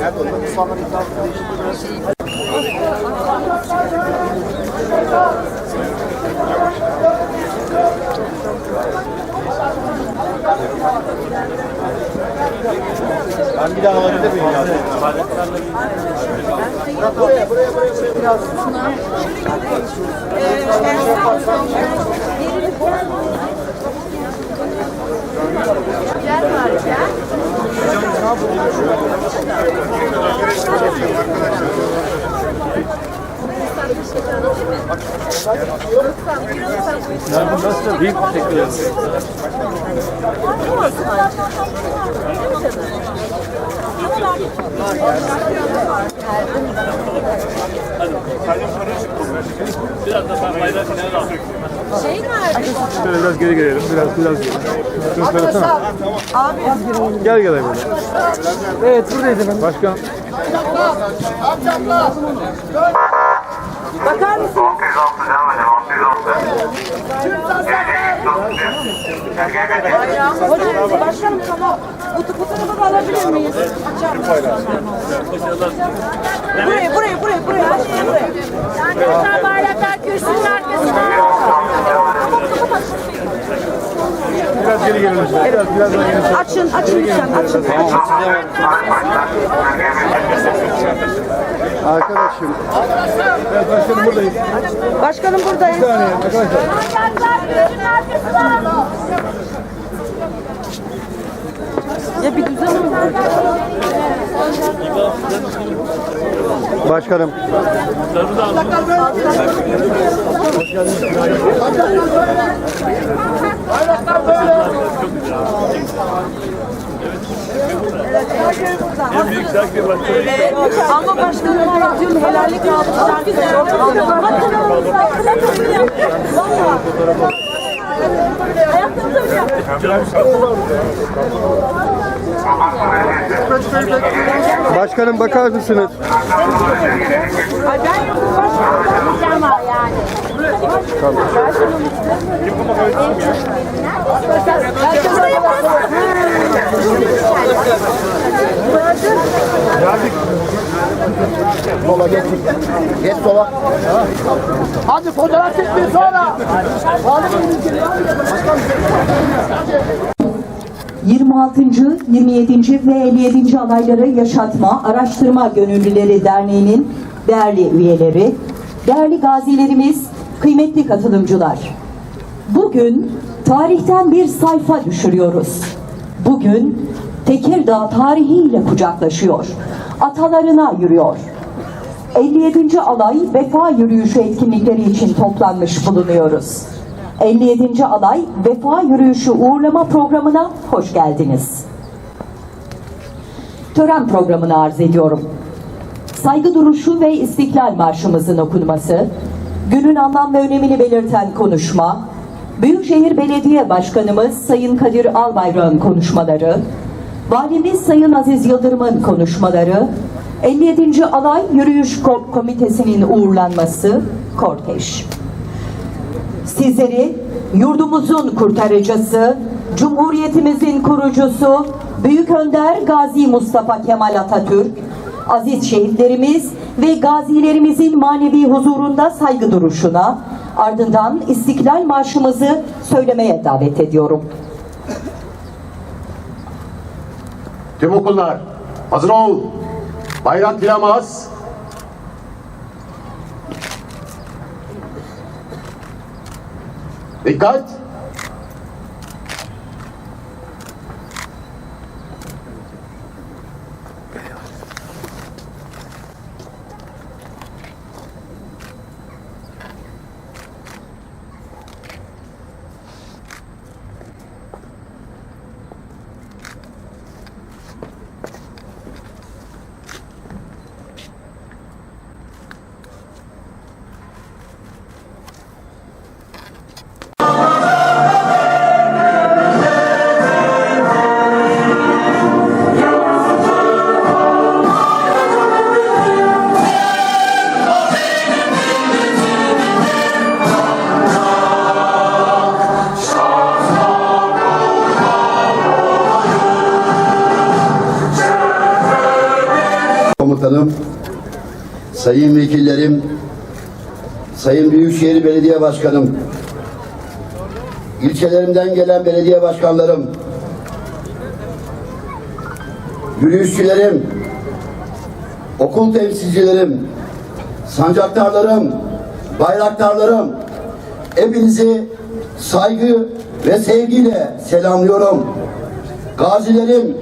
Ben bir daha alabilir miyim ya? Buraya, buraya, buraya, buraya biraz. Hocamız ne yapıyor? Nasıl? Büyük teşekkür ederim. Biraz da sen bayrağı kenara al. Şöyle biraz geri gelelim. Biraz biraz geri. Şunu söylesene. Gel gel böyle. Evet buradayız efendim. Başkan. Bakar mısın? 606 devam edelim. 606. Hocam başkanım tamam. Bu fotoğrafı da alabilir miyiz? Buraya buraya buraya buraya. Her şeyi buraya. Arkadaşlar bayraklar kürsünün arkasına. Biraz geri gelelim. Biraz biraz daha geri. Açın açın lütfen açın. Arkadaşım, Evet başkanım buradayız. Başkanım buradayız. Bir saniye arkadaşlar. Ya bir düzen mi? başkanım. En büyük şarkı başkanı. Ama başkanım anlatıyorum helallik aldı. Çok güzel. Çok güzel. Başkanım bakar mısınız? Ay ben yokum başkanım. Ama yani. Sola geç. Geç sola. Hadi fotoğraf çekmeyin sonra. 26. 27. ve 57. alayları yaşatma, araştırma gönüllüleri derneğinin değerli üyeleri, değerli gazilerimiz, kıymetli katılımcılar. Bugün tarihten bir sayfa düşürüyoruz. Bugün Tekirdağ tarihiyle kucaklaşıyor. Atalarına yürüyor. 57. alay vefa yürüyüşü etkinlikleri için toplanmış bulunuyoruz. 57. alay vefa yürüyüşü uğurlama programına hoş geldiniz. Tören programını arz ediyorum. Saygı duruşu ve İstiklal Marşımızın okunması, günün anlam ve önemini belirten konuşma, Büyükşehir Belediye Başkanımız Sayın Kadir Albayrak'ın konuşmaları, Valimiz Sayın Aziz Yıldırım'ın konuşmaları, 57. Alay Yürüyüş Ko- Komitesi'nin uğurlanması, kortej. Sizleri yurdumuzun kurtarıcısı, Cumhuriyetimizin kurucusu, Büyük Önder Gazi Mustafa Kemal Atatürk, aziz şehitlerimiz ve gazilerimizin manevi huzurunda saygı duruşuna, ardından İstiklal Marşımızı söylemeye davet ediyorum. Tüm okullar hazır ol. Bayrak filamaz. Dikkat. Komutanım, sayın vekillerim, sayın Büyükşehir Belediye Başkanım, ilçelerimden gelen belediye başkanlarım, yürüyüşçülerim, okul temsilcilerim, sancaktarlarım, bayraktarlarım, hepinizi saygı ve sevgiyle selamlıyorum. Gazilerim,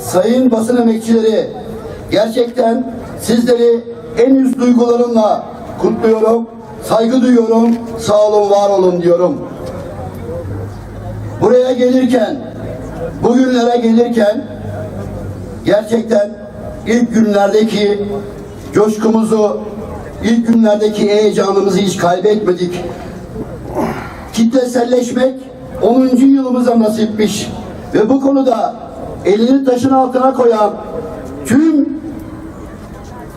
sayın basın emekçileri, gerçekten sizleri en üst duygularımla kutluyorum, saygı duyuyorum, sağ olun, var olun diyorum. Buraya gelirken, bugünlere gelirken gerçekten ilk günlerdeki coşkumuzu, ilk günlerdeki heyecanımızı hiç kaybetmedik. Kitleselleşmek 10. yılımıza nasipmiş ve bu konuda elini taşın altına koyan tüm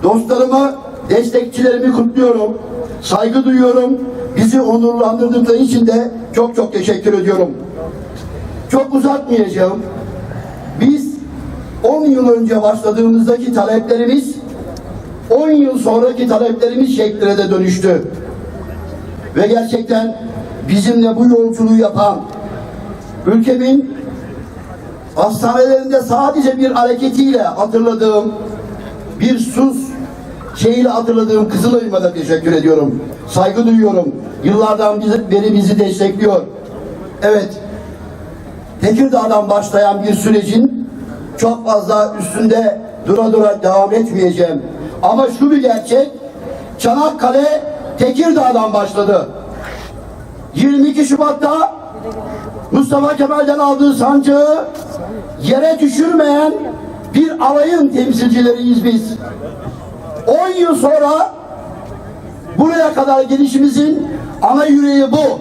dostlarımı, destekçilerimi kutluyorum. Saygı duyuyorum. Bizi onurlandırdıkları için de çok çok teşekkür ediyorum. Çok uzatmayacağım. Biz 10 yıl önce başladığımızdaki taleplerimiz 10 yıl sonraki taleplerimiz şekline de dönüştü. Ve gerçekten bizimle bu yolculuğu yapan ülkemin hastanelerinde sadece bir hareketiyle hatırladığım bir sus şeyiyle hatırladığım Kızılay'ıma da teşekkür ediyorum. Saygı duyuyorum. Yıllardan beri bizi destekliyor. Evet, Tekirdağ'dan başlayan bir sürecin çok fazla üstünde dura dura devam etmeyeceğim. Ama şu bir gerçek, Çanakkale Tekirdağ'dan başladı. 22 Şubat'ta Mustafa Kemal'den aldığı sancığı yere düşürmeyen bir alayın temsilcileriyiz biz. 10 yıl sonra buraya kadar gelişimizin ana yüreği bu.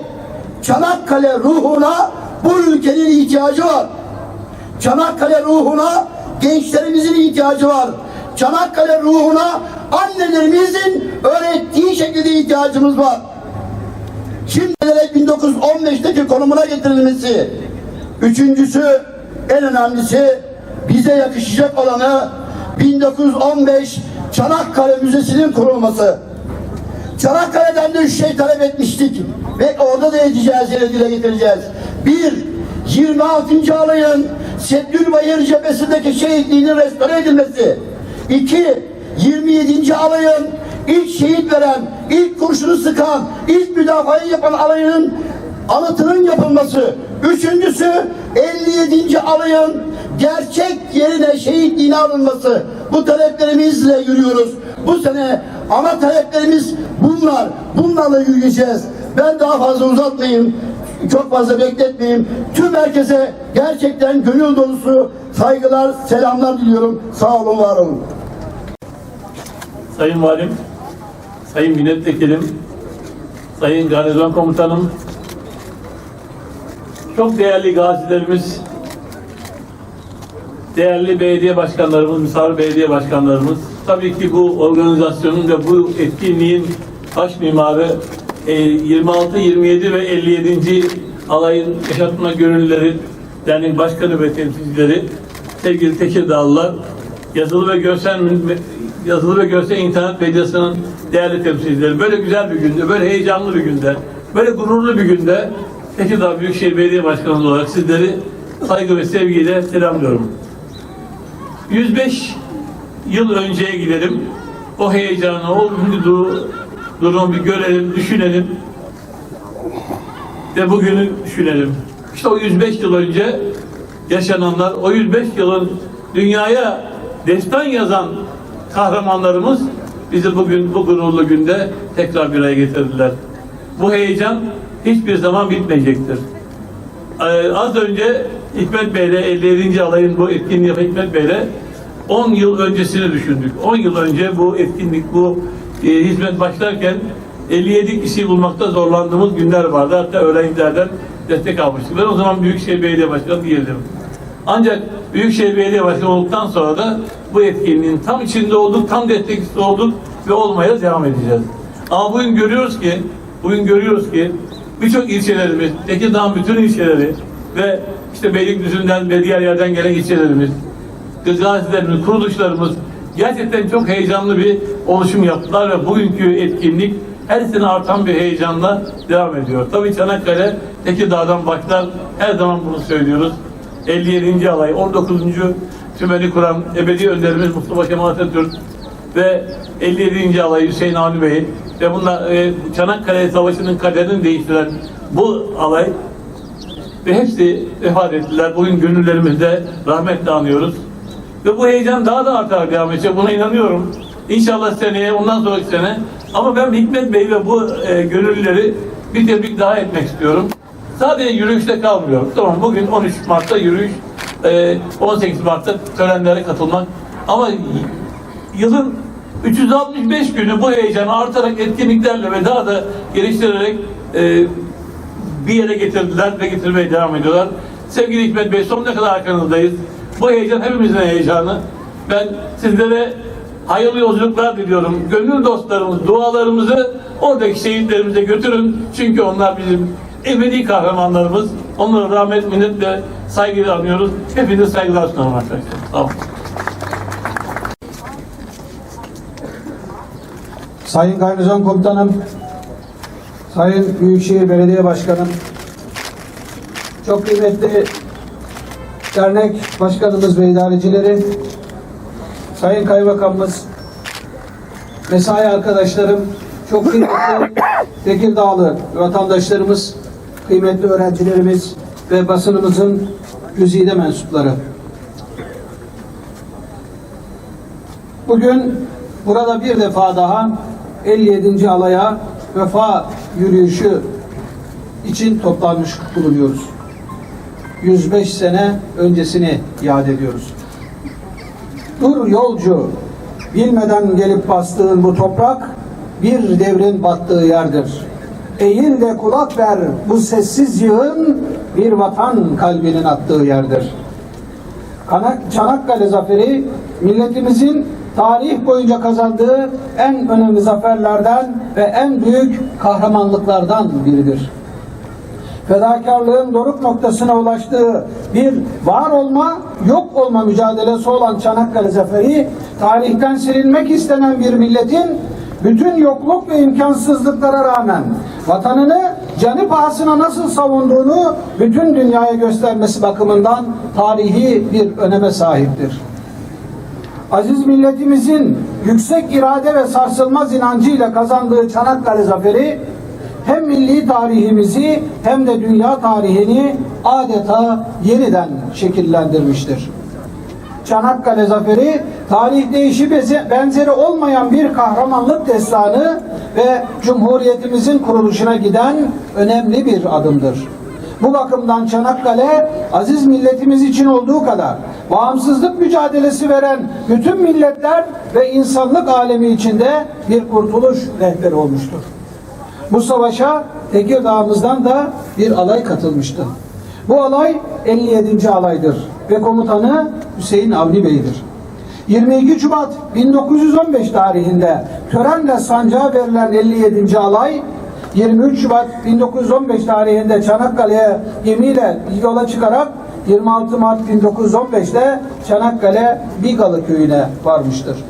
Çanakkale ruhuna bu ülkenin ihtiyacı var. Çanakkale ruhuna gençlerimizin ihtiyacı var. Çanakkale ruhuna annelerimizin öğrettiği şekilde ihtiyacımız var. Şimdi de 1915'teki konumuna getirilmesi. Üçüncüsü en önemlisi bize yakışacak olanı 1915 Çanakkale Müzesi'nin kurulması. Çanakkale'den de üç şey talep etmiştik ve orada da edeceğiz yere dile getireceğiz. Bir, 26. alayın Seddülbayır cephesindeki şehitliğinin restore edilmesi. İki, 27. alayın ilk şehit veren, ilk kurşunu sıkan, ilk müdafayı yapan alayının anıtının yapılması. Üçüncüsü 57. alayın gerçek yerine şehitliğine alınması. Bu taleplerimizle yürüyoruz. Bu sene ana taleplerimiz bunlar. Bunlarla yürüyeceğiz. Ben daha fazla uzatmayayım. Çok fazla bekletmeyeyim. Tüm herkese gerçekten gönül dolusu saygılar, selamlar diliyorum. Sağ olun, var olun. Sayın Valim, Sayın Milletvekilim, Sayın Garnizon Komutanım, çok değerli gazilerimiz, değerli belediye başkanlarımız, misafir belediye başkanlarımız, tabii ki bu organizasyonun ve bu etkinliğin baş mimarı e, 26, 27 ve 57. alayın yaşatma gönüllüleri derneğin başkanı ve temsilcileri, sevgili Tekirdağlılar, yazılı ve görsel yazılı ve görsel internet medyasının değerli temsilcileri. Böyle güzel bir günde, böyle heyecanlı bir günde, böyle gururlu bir günde Tekirdağ Büyükşehir Belediye Başkanı olarak sizleri saygı ve sevgiyle selamlıyorum. 105 yıl önceye gidelim. O heyecanı, o umudu, durumu bir görelim, düşünelim. Ve bugünü düşünelim. İşte o 105 yıl önce yaşananlar, o 105 yılın dünyaya destan yazan kahramanlarımız bizi bugün bu gururlu günde tekrar bir araya getirdiler. Bu heyecan hiçbir zaman bitmeyecektir. Ee, az önce Hikmet Bey'le 57. alayın bu etkinliği Hikmet Bey'le 10 yıl öncesini düşündük. 10 yıl önce bu etkinlik, bu e, hizmet başlarken 57 kişi bulmakta zorlandığımız günler vardı. Hatta öğrencilerden destek almıştık. Ben o zaman Büyükşehir Belediye Başkanı değildim. Ancak Büyükşehir Belediye Başkanı olduktan sonra da bu etkinliğin tam içinde olduk, tam destekçisi olduk ve olmaya devam edeceğiz. Ama bugün görüyoruz ki, bugün görüyoruz ki birçok ilçelerimiz, Tekirdağ'ın bütün ilçeleri ve işte Beylikdüzü'nden ve diğer yerden gelen ilçelerimiz, gazilerimiz, kuruluşlarımız Gerçekten çok heyecanlı bir oluşum yaptılar ve bugünkü etkinlik her sene artan bir heyecanla devam ediyor. Tabii Çanakkale, Tekirdağ'dan başlar. Her zaman bunu söylüyoruz. 57. alay, 19. tümeni kuran ebedi önderimiz Mustafa Kemal Atatürk ve 57. alay Hüseyin Avni Bey ve bunlar e, Çanakkale Savaşı'nın kaderini değiştiren bu alay ve hepsi vefat ettiler. Bugün gönüllerimizde rahmetle anıyoruz. Ve bu heyecan daha da artar edecek. Buna inanıyorum. İnşallah seneye, ondan sonraki sene. Ama ben Hikmet Bey ve bu e, gönüllüleri bir tebrik daha etmek istiyorum. Sadece yürüyüşte kalmıyor. Tamam bugün 13 Mart'ta yürüyüş, e, 18 Mart'ta törenlere katılmak. Ama yılın 365 günü bu heyecanı artarak etkinliklerle ve daha da geliştirerek e, bir yere getirdiler ve getirmeye devam ediyorlar. Sevgili Hikmet Bey sonuna kadar arkanızdayız. Bu heyecan hepimizin heyecanı. Ben sizlere hayırlı yolculuklar diliyorum. Gönül dostlarımız, dualarımızı oradaki şehitlerimize götürün. Çünkü onlar bizim ebedi kahramanlarımız. Onları rahmet, minnetle, saygıyla anıyoruz. Hepinize saygılar sunarım arkadaşlar. Olun. Sayın Garnizon Komutanım, Sayın Büyükşehir Belediye Başkanım, çok kıymetli dernek başkanımız ve idarecileri, Sayın Kaymakamımız, mesai arkadaşlarım, çok kıymetli Tekirdağlı vatandaşlarımız, kıymetli öğrencilerimiz ve basınımızın güzide mensupları. Bugün burada bir defa daha 57. alaya vefa yürüyüşü için toplanmış bulunuyoruz. 105 sene öncesini yad ediyoruz. Dur yolcu, bilmeden gelip bastığın bu toprak bir devrin battığı yerdir. Eğil de kulak ver bu sessiz yığın bir vatan kalbinin attığı yerdir. Çanakkale Zaferi milletimizin tarih boyunca kazandığı en önemli zaferlerden ve en büyük kahramanlıklardan biridir. Fedakarlığın doruk noktasına ulaştığı bir var olma, yok olma mücadelesi olan Çanakkale Zaferi, tarihten silinmek istenen bir milletin bütün yokluk ve imkansızlıklara rağmen vatanını canı pahasına nasıl savunduğunu bütün dünyaya göstermesi bakımından tarihi bir öneme sahiptir. Aziz milletimizin yüksek irade ve sarsılmaz inancıyla kazandığı Çanakkale Zaferi hem milli tarihimizi hem de dünya tarihini adeta yeniden şekillendirmiştir. Çanakkale Zaferi tarihte eşi benzeri olmayan bir kahramanlık destanı ve Cumhuriyetimizin kuruluşuna giden önemli bir adımdır. Bu bakımdan Çanakkale aziz milletimiz için olduğu kadar bağımsızlık mücadelesi veren bütün milletler ve insanlık alemi içinde bir kurtuluş rehberi olmuştur. Bu savaşa Tekirdağ'ımızdan da bir alay katılmıştı. Bu alay 57. alaydır ve komutanı Hüseyin Avni Bey'dir. 22 Şubat 1915 tarihinde törenle sancağa verilen 57. alay 23 Şubat 1915 tarihinde Çanakkale'ye gemiyle yola çıkarak 26 Mart 1915'te Çanakkale Bigalı köyüne varmıştır.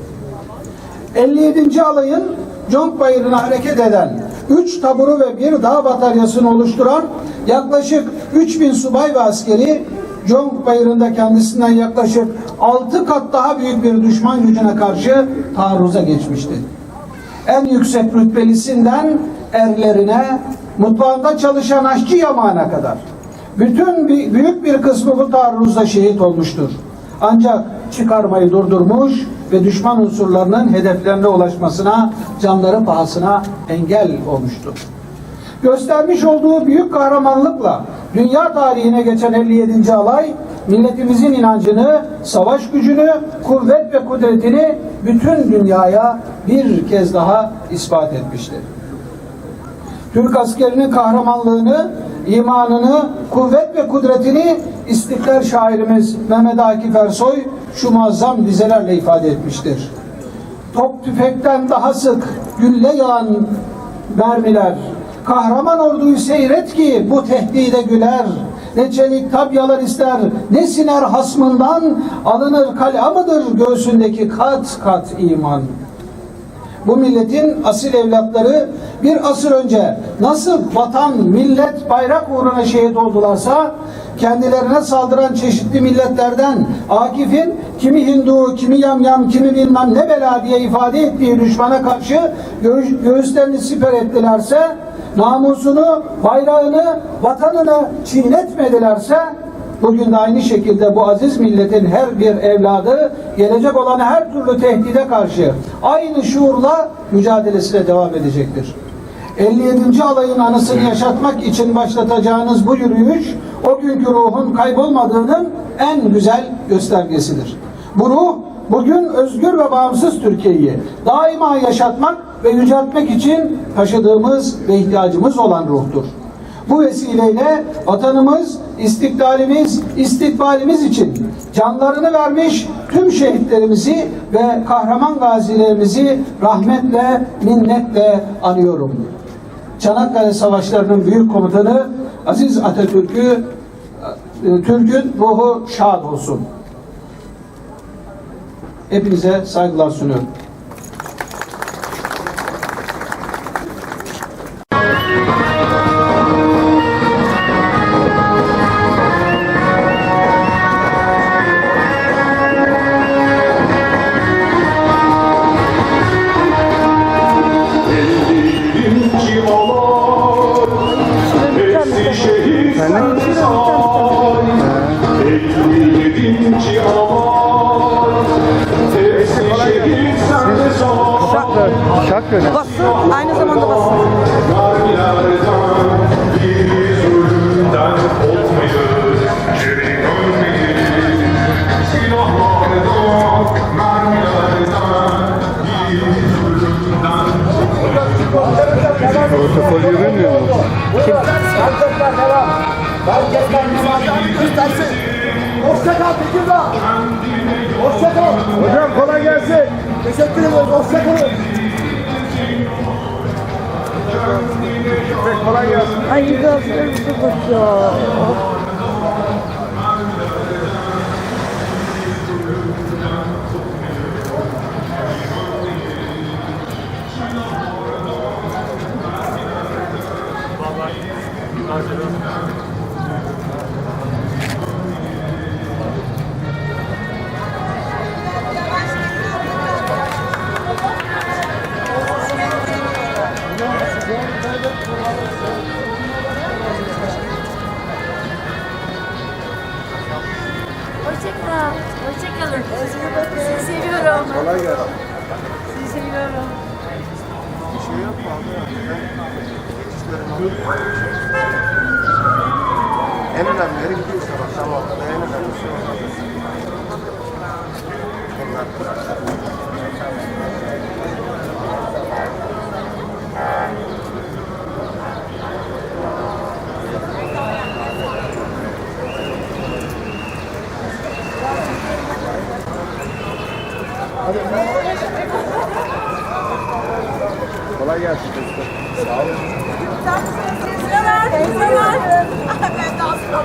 57. alayın Conk Bayırı'na hareket eden 3 taburu ve bir dağ bataryasını oluşturan yaklaşık 3000 subay ve askeri Conk Bayırı'nda kendisinden yaklaşık 6 kat daha büyük bir düşman gücüne karşı taarruza geçmişti. En yüksek rütbelisinden erlerine, mutfağında çalışan aşçı yamağına kadar bütün bir, büyük bir kısmı bu taarruzda şehit olmuştur. Ancak çıkarmayı durdurmuş ve düşman unsurlarının hedeflerine ulaşmasına canları pahasına engel olmuştur. Göstermiş olduğu büyük kahramanlıkla dünya tarihine geçen 57. alay milletimizin inancını, savaş gücünü, kuvvet ve kudretini bütün dünyaya bir kez daha ispat etmiştir. Türk askerinin kahramanlığını, imanını, kuvvet ve kudretini İstiklal şairimiz Mehmet Akif Ersoy şu muazzam dizelerle ifade etmiştir. Top tüfekten daha sık gülle yağan mermiler, kahraman orduyu seyret ki bu tehdide güler, ne çelik tabyalar ister, ne siner hasmından, alınır kal'a mıdır göğsündeki kat kat iman. Bu milletin asil evlatları bir asır önce nasıl vatan, millet, bayrak uğruna şehit oldularsa kendilerine saldıran çeşitli milletlerden Akif'in kimi Hindu, kimi yamyam, kimi bilmem ne bela diye ifade ettiği düşmana karşı göğüs- göğüslerini siper ettilerse namusunu, bayrağını, vatanını çiğnetmedilerse Bugün de aynı şekilde bu aziz milletin her bir evladı gelecek olan her türlü tehdide karşı aynı şuurla mücadelesine devam edecektir. 57. alayın anısını yaşatmak için başlatacağınız bu yürüyüş o günkü ruhun kaybolmadığının en güzel göstergesidir. Bu ruh bugün özgür ve bağımsız Türkiye'yi daima yaşatmak ve yüceltmek için taşıdığımız ve ihtiyacımız olan ruhtur. Bu vesileyle vatanımız, istiklalimiz, istikbalimiz için canlarını vermiş tüm şehitlerimizi ve kahraman gazilerimizi rahmetle, minnetle anıyorum. Çanakkale Savaşları'nın büyük komutanı Aziz Atatürk'ü e, Türk'ün ruhu şad olsun. Hepinize saygılar sunuyorum. 寂寞。Hoşça kal Tekirdağ. Hoşça kal. Hocam kolay gelsin. Teşekkür ederiz. Hoşça kalın. Kolay gelsin. Ay gözlerimizi bakıyor. Hoşçakalın. Hoşçakalın. Sizi seviyorum. Kolay gelsin. Sizi seviyorum. En önemlileri gidiyor işte bak tamam. En önemlisi o. Kolay gelsin çocuklar. Sağ olun. Sıra ver. Sıra ver. Ben de aslında